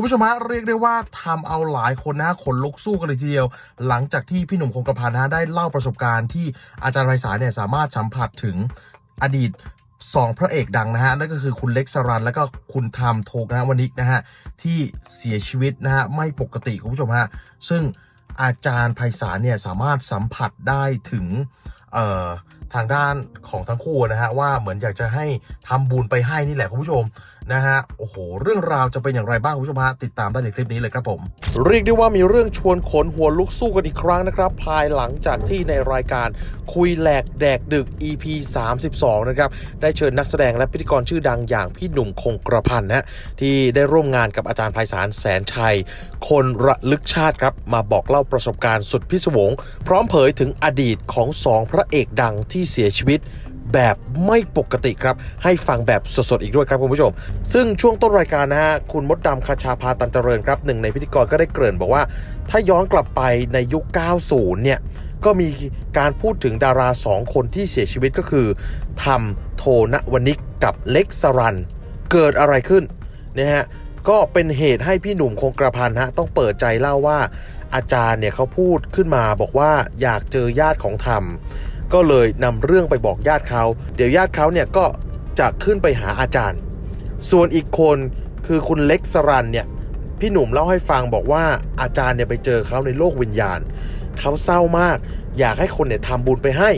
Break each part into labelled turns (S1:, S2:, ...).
S1: คุณผู้ชมฮะเรียกได้ว่าทำเอาหลายคนนะขนลุกสู้กันเลยทีเดียว หลังจากที่พี่หนุ่มคงกระพันนะได้เล่าประสบการณ์ที่อาจารย์ไพศาลเนี่ยสามารถสัมผัสถึงอดีตสองพระเอกดังนะฮะนั่นก็คือคุณเล็กสรัน และก็คุณทามโทกนะวนิกนะฮะที่เสียชีวิตนะฮะไม่ปกติคุณผู้ชมฮะซึ่งอาจารย์ไพศาลเนี่ยสามารถสัมผัสได้ถึง ทางด้านของทั้งคู่นะฮะว่าเหมือนอยากจะให้ทำบุญไปให้นี่แหละคุณผู้ชมนะฮะโอ้โห เรื่องราวจะเป็นอย่างไรบ้างคุณผู้ชมฮะติดตามได้ในคลิปนี้เลยครับผม เรียกได้ว่ามีเรื่องชวนขนหัวลุกสู้กันอีกครั้งนะครับ ภายหลังจากที่ในรายการคุยแหลกแดกดึก EP 32 นะครับ ได้เชิญนักแสดงและพิธีกรชื่อดังอย่างพี่หนุ่มคงกระพันนะที่ได้ร่วมงานกับอาจารย์ไพศาลแสนชัย คนระลึกชาติครับมาบอกเล่าประสบการณ์สุดพิศวง พร้อมเผยถึงอดีตของสองพระเอกดังที่เสียชีวิตแบบไม่ปกติครับ ให้ฟังแบบสดๆอีกด้วยครับคุณผู้ชม ซึ่งช่วงต้นรายการนะฮะ คุณมดดำคาชาพาตันเจริญครับหนึ่งในพิธีกรก็ได้เกริ่นบอกว่า ถ้าย้อนกลับไปในยุค 90 เนี่ย ก็มีการพูดถึงดาราสองคนที่เสียชีวิตก็คือทำโทนวนิกกับเล็กสรัน เกิดอะไรขึ้นนะฮะก็เป็นเหตุให้พี่หนุ่มคงกระพันฮะต้องเปิดใจเล่าว่า อาจารย์เนี่ยเขาพูดขึ้นมาบอกว่าอยากเจอญาติของธรรม ก็เลยนำเรื่องไปบอกญาติเขาเดี๋ยวญาติเขาเนี่ยก็จะขึ้นไปหาอาจารย์ ส่วนอีกคนคือคุณเล็กสรันเนี่ยพี่หนุ่มเล่าให้ฟังบอกว่าอาจารย์เนี่ยไปเจอเขาในโลกวิญญาณ เขาเศร้ามาก อยากให้คนเนี่ยทำบุญไปให้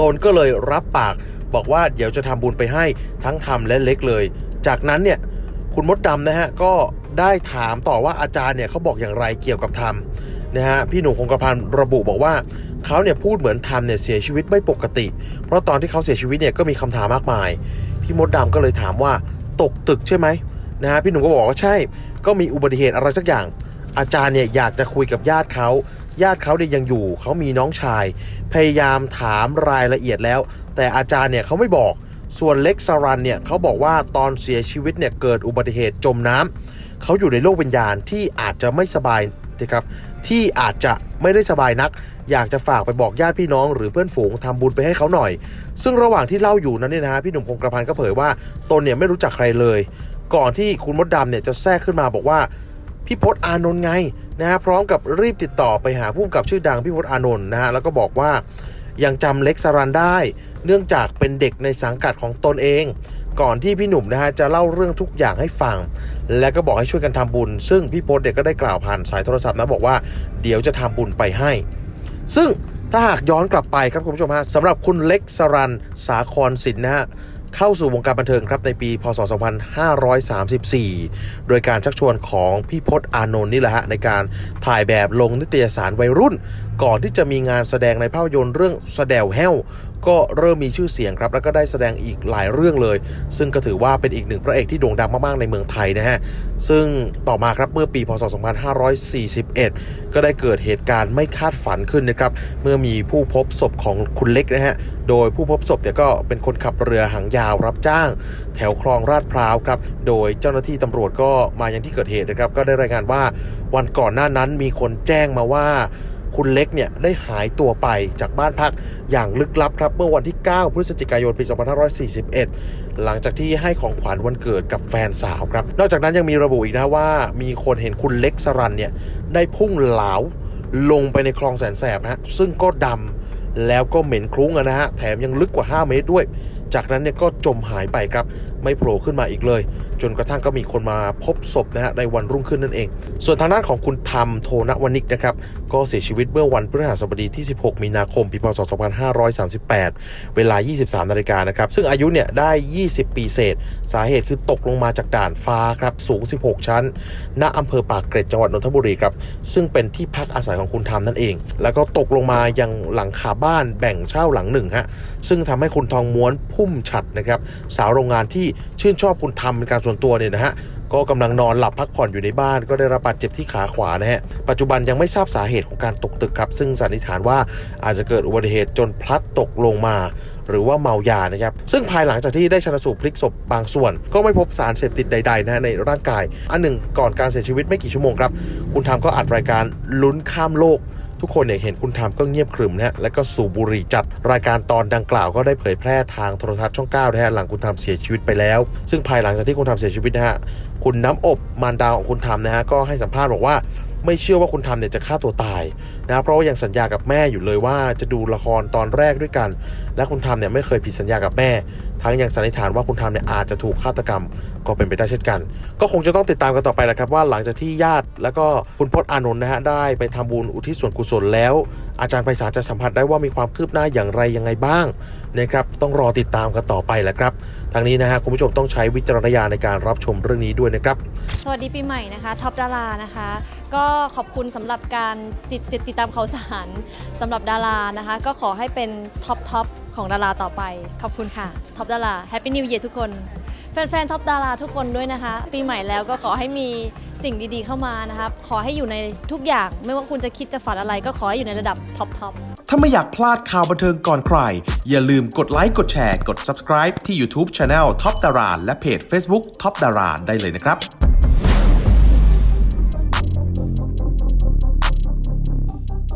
S1: ตนก็เลยรับปากบอกว่าเดี๋ยวจะทำบุญไปให้ทั้งทำและเล็กเลย จากนั้นเนี่ยคุณมดดำนะฮะก็ได้ถามต่อว่าอาจารย์เนี่ยเขาบอกอย่างไรเกี่ยวกับธรรม นะฮะพี่หนุ่มคงกระพันระบุบอกว่าเขาเนี่ยพูดเหมือนธรรมเนี่ยเสียชีวิตไม่ปกติ เพราะตอนที่เขาเสียชีวิตเนี่ยก็มีคำถามมากมาย พี่มดดำก็เลยถามว่าตกตึกใช่ไหมนะฮะพี่หนุ่มก็บอกว่าใช่ ก็มีอุบัติเหตุอะไรสักอย่าง อาจารย์เนี่ยอยากจะคุยกับญาติเขาญาติเขาเนี่ยยังอยู่เขามีน้องชาย พยายามถามรายละเอียดแล้ว แต่อาจารย์เนี่ยเขาไม่บอกส่วนเล็กซารันเนี่ยเขาบอกว่าตอนเสียชีวิตเนี่ยเกิดอุบัติเหตุจมน้ำเขาอยู่ในโลกวิญญาณที่อาจจะไม่สบาย นะครับที่อาจจะไม่ได้สบายนัก อยากจะฝากไปบอกญาติพี่น้อง หรือเพื่อนฝูงทำบุญไปให้เขาหน่อย ซึ่งระหว่างที่เล่าอยู่นั้นเนี่ยนะฮะพี่หนุ่มคงกระพันก็เผยว่าตนเนี่ยไม่รู้จักใครเลย ก่อนที่คุณมดดำเนี่ยจะแทรกขึ้นมาบอกว่าพี่พศอานนท์ไงนะฮะพร้อมกับรีบติดต่อไปหาผู้กำกับชื่อดังพี่พศอานนท์นะฮะแล้วก็บอกว่า ยังจำเล็กสรันได้ เนื่องจากเป็นเด็กในสังกัดของตนเอง ก่อนที่พี่หนุ่มนะฮะจะเล่าเรื่องทุกอย่างให้ฟัง และก็บอกให้ช่วยกันทำบุญ ซึ่งพี่พสเด็กก็ได้กล่าวผ่านสายโทรศัพท์นะบอกว่าเดี๋ยวจะทำบุญไปให้ ซึ่งถ้าหากย้อนกลับไปครับคุณผู้ชมฮะสำหรับคุณเล็กสรันสาครสินนะฮะ เข้าสู่วงการบันเทิงครับในปี พศ 2534 โดยการชักชวนของพี่พศอานนท์นี่แหละฮะในการถ่ายแบบลงนิตยสารวัยรุ่น ก่อนที่จะมีงานแสดงในภาพยนตร์เรื่องแสดวแห้ว ก็เริ่มมีชื่อเสียงครับแล้วก็ได้แสดงอีกหลายเรื่องเลย ซึ่งก็ถือว่าเป็นอีกหนึ่งพระเอกที่โด่งดังมากๆในเมืองไทยนะฮะซึ่งต่อมาครับเมื่อปีพศ 2541 ก็ได้เกิดเหตุการณ์ไม่คาดฝันขึ้นนะครับเมื่อมีผู้พบศพของคุณเล็กนะฮะโดยผู้พบศพเนี่ยก็เป็นคนขับเรือหางยาวรับจ้าง แถวคลองลาดพร้าวครับโดยเจ้าหน้าที่ตำรวจก็มายังที่เกิดเหตุนะครับก็ได้รายงานว่าวันก่อนหน้านั้นมีคนแจ้งมาว่า คุณเล็กเนี่ยได้หายตัวไปจากบ้านพักอย่างลึกลับครับเมื่อวันที่ 9 พฤศจิกายนปี 2541 หลังจากที่ให้ของขวัญวันเกิดกับแฟนสาวครับ นอกจากนั้นยังมีระบุอีกนะว่า มีคนเห็นคุณเล็กสรันเนี่ยได้พุ่งเหลาลงไปในคลองแสนแสบนะซึ่งก็ดำแล้วก็เหม็นคลุ้งนะฮะแถมยังลึกกว่า 5 เมตรด้วย จากนั้นเนี่ยก็จมหายไปครับ ไม่โผล่ขึ้นมาอีกเลย จนกระทั่งก็มีคนมาพบศพนะฮะในวันรุ่งขึ้นนั่นเอง ส่วนทางด้านของคุณธรรมโทนวนิกนะครับ ก็เสียชีวิตเมื่อวันพฤหัสบดีที่ 16 มีนาคม ปีพศ 2538 เวลา 23 นาฬิกานะครับ ซึ่งอายุเนี่ยได้ 20 ปีเศษ สาเหตุคือตกลงมาจากด่านฟ้าครับ สูง 16 ชั้น ณ อำเภอปากเกร็ด จังหวัดนนทบุรีครับ ซึ่งเป็นที่พักอาศัยของคุณธรรมนั่นเอง แล้วก็ตกลงมายังหลังคาบ้านแบ่งเช่าหลังหนึ่งฮะ ซึ่งทำให้คุณทองม้วนพุ่มฉัดนะครับ สาวโรงงานที่ชื่นชอบคุณธรรมเป็นการส่วนตัวเนี่ยนะฮะก็กำลังนอนหลับพักผ่อนอยู่ในบ้าน ก็ได้รับบาดเจ็บที่ขาขวานะฮะปัจจุบันยังไม่ทราบสาเหตุของการตกตึกครับ ซึ่งสันนิษฐานว่าอาจจะเกิดอุบัติเหตุจนพลัดตกลงมา หรือว่าเมายานะครับ ซึ่งภายหลังจากที่ได้ชนสูตรพลิกศพบางส่วน ก็ไม่พบสารเสพติดใดๆนะฮะในร่างกาย อันหนึ่งก่อนการเสียชีวิตไม่กี่ชั่วโมงครับคุณทำก็อัดรายการลุ้นข้ามโลก ทุกคนเนี่ยเห็นคุณทามก็เงียบขรึมนะฮะและก็สูบบุหรี่จัดรายการตอนดังกล่าวก็ได้เผยแพร่ทางโทรทัศน์ช่อง9นะฮะหลังคุณทามเสียชีวิตไปแล้ว ซึ่งภายหลังจากที่คุณทามเสียชีวิตนะฮะคุณน้ำอบมารดาของคุณทามนะฮะก็ให้สัมภาษณ์บอกว่า ไม่เชื่อว่าคุณทำเนี่ยจะฆ่าตัวตายนะเพราะว่ายังสัญญากับแม่อยู่เลยว่าจะดูละครตอนแรกด้วยกัน และคุณทำเนี่ยไม่เคยผิดสัญญากับแม่ ทั้งยังสันนิษฐานว่าคุณทำเนี่ยอาจจะถูกฆาตกรรมก็เป็นไปได้เช่นกัน ก็คงจะต้องติดตามกันต่อไปแหละครับว่าหลังจากที่ญาติแล้วก็คุณพจน์อานนท์นะฮะได้ไปทำบุญอุทิศส่วนกุศลแล้ว อาจารย์ไพศาลจะสัมผัสได้ว่ามีความคืบหน้าอย่างไรยังไงบ้างนะครับต้องรอติดตามกันต่อไปแหละครับทางนี้นะฮะคุณผู้ชมต้องใช้วิจารณญาณในการรับชมเรื่องนี้ด้วยนะครับ
S2: สวัสดีปีใหม่นะคะท็อปดารานะคะ ก็ขอบคุณสำหรับการติดติดติดตามข่าวสารสำหรับดารานะคะ ก็ขอให้เป็นท็อปท็อปของดาราต่อไป ขอบคุณค่ะ ท็อปดาราแฮปปี้นิวเยียร์ทุกคน แฟนๆท็อปดาราทุกคนด้วยนะคะ ปีใหม่แล้วก็ขอให้มีสิ่งดีๆเข้ามานะคะขอให้อยู่ในทุกอย่าง ไม่ว่าคุณจะคิดจะฝันอะไร ก็ขอให้อยู่ในระดับท็อปท็อป
S3: ถ้าไม่อยากพลาดข่าวบันเทิงก่อนใคร อย่าลืมกดไลค์กดแชร์ กด subscribe ที่ YouTube Channel Top Dara และเพจ Facebook Top Dara ได้เลยนะครับ